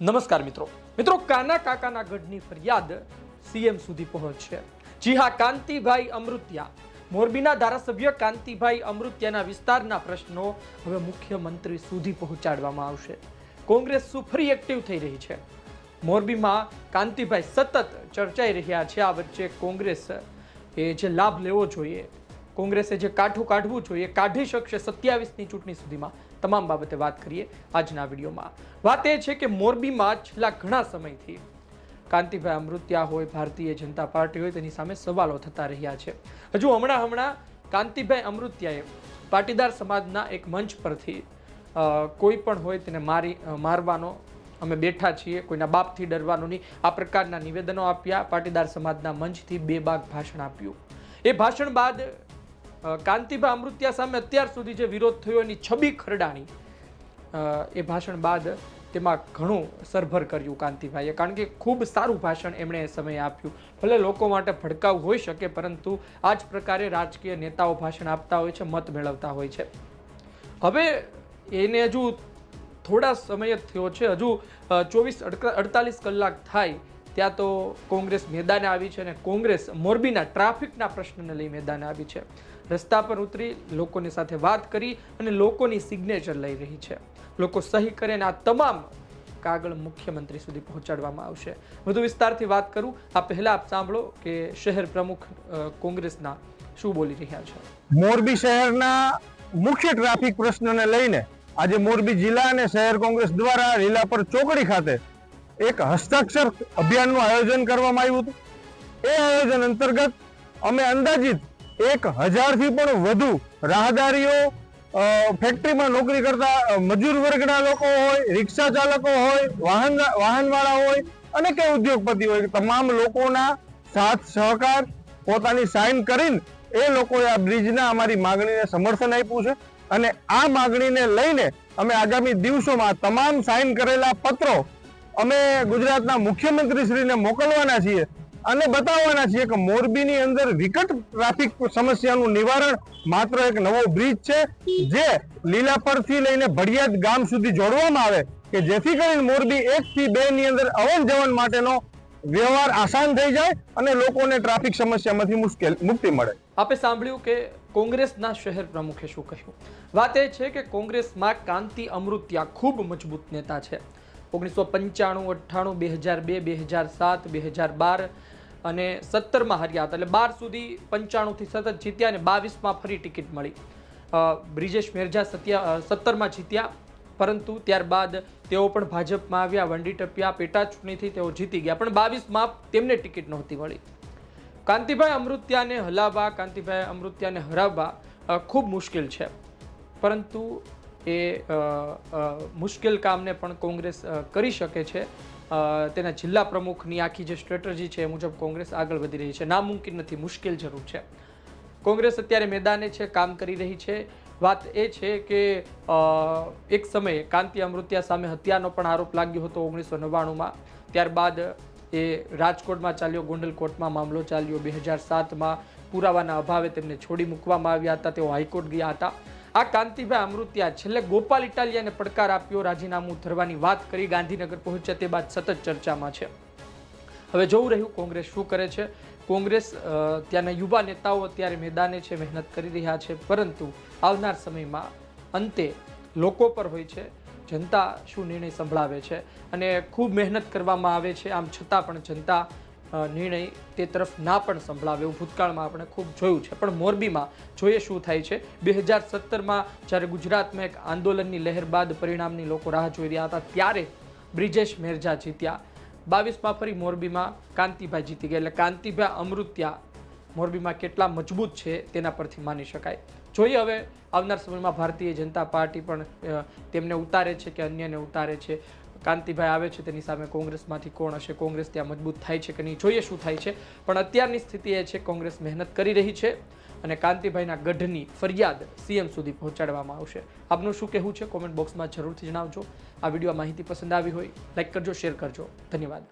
નમસ્કાર મિત્રો. મિત્રો, કાના કાકાના ગઢની ફરિયાદ સીએમ સુધી પહોંચશે. જી હા, કાંતિભાઈ અમૃત્યા. મોરબીના ધારાસભ્ય કાંતિભાઈ અમૃત્યાના વિસ્તારના પ્રશ્નો હવે મુખ્યમંત્રી સુધી પહોંચાડવામાં આવશે. કોંગ્રેસ સુફરી એક્ટિવ થઈ રહી છે. મોરબીમાં કાંતિભાઈ સતત ચર્ચાઈ રહ્યા છે. આ વચ્ચે કોંગ્રેસ એ જે લાભ લેવો જોઈએ, કોંગ્રેસે જે કાઠું કાઢવું જોઈએ, કાઢી શકશે સત્યાવીસની ચૂંટણી સુધીમાં. તમામ બાબતે વાત કરીએ આજના વિડીયોમાં. વાત એ છે કે મોરબીમાં છેલ્લા ઘણા સમયથી કાંતિભાઈ અમૃત્યા હોય, ભારતીય જનતા પાર્ટી હોય, તેની સામે સવાલો થતા રહ્યા છે. હજુ હમણાં હમણાં કાંતિભાઈ અમૃત્યાએ પાટીદાર સમાજના એક મંચ પરથી કોઈ પણ હોય તેને મારી મારવાનો, અમે બેઠા છીએ, કોઈના બાપથી ડરવાનું નહીં. આ પ્રકારના નિવેદનો આપ્યા પાટીદાર સમાજના મંચથી બે બાગ ભાષણ આપ્યું. એ ભાષણ બાદ અ, કાંતિભાઈ અમૃત્યા સામે અત્યાર સુધી જે વિરોધ થયો એની છબી ખરડાણી. એ ભાષણ બાદ તેમાં ઘણું સરભર કર્યું કાંતિભાઈએ કારણ કે ખૂબ સારું ભાષણ એમણે એ સમયે આપ્યું. ભલે લોકો માટે ભડકાવ હોઈ શકે પરંતુ આ જ પ્રકારે રાજકીય નેતાઓ ભાષણ આપતા હોય છે મત મેળવતા હોય છે. હવે એને હજુ થોડા સમય થયો છે હજુ ચોવીસ અડતાલીસ કલાક થાય ત્યાં તો કોંગ્રેસ મેદાને આવી છે અને કોંગ્રેસ મોરબીના ટ્રાફિકના પ્રશ્નને લઈ મેદાને આવી છે. રસ્તા પર ઉતરી લોકોની સાથે વાત કરી અને લોકોની સિગ્નેચર લઈ રહી છે. લોકો સહી કરે અને આ તમામ કાગળ મુખ્યમંત્રી સુધી પહોંચાડવામાં આવશે. વધુ વિસ્તારથી વાત કરું આ પહેલા આપ સાંભળો કે શહેર પ્રમુખ કોંગ્રેસના શું બોલી રહ્યા છે. મોરબી શહેરના મુખ્ય ટ્રાફિક પ્રશ્નને લઈને આજે મોરબી જિલ્લા અને શહેર કોંગ્રેસ દ્વારા લીલાપર ચોકડી ખાતે એક હસ્તાક્ષર અભિયાનનું આયોજન કરવામાં આવ્યું હતું. એ આયોજન અંતર્ગત અમે અંદાજિત એક હજારથી પણ વધુ રાહદારીઓ ફેક્ટરીમાં નોકરી કરતા મજૂર વર્ગના લોકો હોય, રિક્ષા ચાલકો હોય, વાહન, વાહનવાળા હોય અને કે ઉદ્યોગપતિ હોય તમામ લોકોના સાથ, સહકાર પોતાની સાઇન કરીને એ લોકોએ આ બ્રિજના અમારી માગણીને સમર્થન આપ્યું છે. અને આ માગણીને લઈને અમે આગામી દિવસોમાં તમામ સાઇન કરેલા પત્રો અમે ગુજરાતના મુખ્યમંત્રીશ્રીને મોકલવાના છીએ અને બતાવવાના છીએ કે મોરબીની અંદર વિકટ ટ્રાફિક સમસ્યાનું નિવારણ માત્ર એક નવો બ્રિજ છે, જે લીલાપરથી લઈને ભડિયાદ ગામ સુધી જોડવામાં આવે કે જેથી કરીને મોરબી એક થી બે ની અંદર અવન જવન માટેનો વ્યવહાર આસાન થઈ જાય અને લોકોને ટ્રાફિક સમસ્યામાંથી મુશ્કેલ, મુક્તિ મળે. આપે સાંભળ્યું કે કોંગ્રેસના શહેર પ્રમુખે શું કહ્યું? વાત એ છે કે કોંગ્રેસમાં કાંતિ અમૃત્યા ખૂબ મજબૂત નેતા છે. ઓગણીસો પંચાણું, અઠ્ઠાણું, બે હજાર બે બે હજાર સાત, બે હજાર બાર અને સત્તરમાં હાર્યા હતા એટલે બાર સુધી પંચાણુંથી સતત જીત્યા અને બાવીસમાં ફરી ટિકિટ મળી. બ્રિજેશ મેરજા સત્યા સત્તરમાં જીત્યા. પરંતુ ત્યારબાદ તેઓ પણ ભાજપમાં આવ્યા, વંડી ટપ્યા, પેટા ચૂંટણીથી તેઓ જીતી ગયા. પણ બાવીસમાં તેમને ટિકિટ નહોતી મળી. કાંતિભાઈ અમૃત્યાને હલાવવા, કાંતિભાઈ અમૃત્યાને હરાવવા ખૂબ મુશ્કેલ છે. પરંતુ એ મુશ્કેલ કામને પણ કોંગ્રેસ કરી શકે છે. તેના જિલ્લા પ્રમુખની આખી જે સ્ટ્રેટર્જી છે એ મુજબ કોંગ્રેસ આગળ વધી રહી છે. નામુમકિન નથી, મુશ્કેલ જરૂર છે. કોંગ્રેસ અત્યારે મેદાને છે, કામ કરી રહી છે. વાત એ છે કે એક સમયે કાંતિ અમૃત્યા સામે હત્યાનો પણ આરોપ લાગ્યો હતો ઓગણીસો નવ્વાણુંમાં. ત્યારબાદ એ રાજકોટમાં ચાલ્યો ગોંડલ કોર્ટમાં મામલો ચાલ્યો. બે હજાર સાતમાં પુરાવાના અભાવે તેમને છોડી મૂકવામાં આવ્યા હતા. તેઓ હાઈકોર્ટ ગયા હતા. આ કાંતિભાઈ અમૃત્યા છેલ્લે ગોપાલ ઇટાલિયાને પડકાર આપ્યો, રાજીનામું ધરવાની વાત કરી, ગાંધીનગર પહોંચ્યા તે બાદ સતત ચર્ચામાં છે. હવે જોવું રહ્યું કોંગ્રેસ શું કરે છે. કોંગ્રેસ ત્યાંના યુવા નેતાઓ અત્યારે મેદાને છે, મહેનત કરી રહ્યા છે, પરંતુ આવનાર સમયમાં અંતે લોકો પર હોય છે, જનતા શું નિર્ણય સંભળાવે છે અને ખૂબ મહેનત કરવામાં આવે છે. આમ છતાં પણ જનતા નિર્ણય તે તરફ ના પણ સંભળાવે એવું ભૂતકાળમાં આપણે ખૂબ જોયું છે. પણ મોરબીમાં જોઈએ શું થાય છે? બે હજાર સત્તરમાં જ્યારે ગુજરાતમાં એક આંદોલનની લહેર બાદ પરિણામની લોકો રાહ જોઈ રહ્યા હતા, ત્યારે બ્રિજેશ મેરજા જીત્યા. બાવીસમાં ફરી મોરબીમાં કાંતિભાઈ જીતી ગયા. એટલે કાંતિભાઈ અમૃત્યા મોરબીમાં કેટલા મજબૂત છે તેના પરથી માની શકાય. જોઈએ હવે આવનાર સમયમાં ભારતીય જનતા પાર્ટી પણ તેમને ઉતારે છે કે અન્યને ઉતારે છે. કાંતિભાઈ આવે છે, તેની સામે કોંગ્રેસમાંથી કોણ હશે, કોંગ્રેસ ત્યાં મજબૂત થાય છે કે નહીં, જોઈએ શું થાય છે. પણ અત્યારની સ્થિતિ એ છે, કોંગ્રેસ મહેનત કરી રહી છે અને કાંતિભાઈના ગઢની ફરિયાદ સીએમ સુધી પહોંચાડવામાં આવશે. આપનું શું કહેવું છે? કોમેન્ટ બોક્સમાં જરૂરથી જણાવજો. આ વીડિયો માહિતી પસંદ આવી હોય, લાઈક કરજો, શેર કરજો. ધન્યવાદ.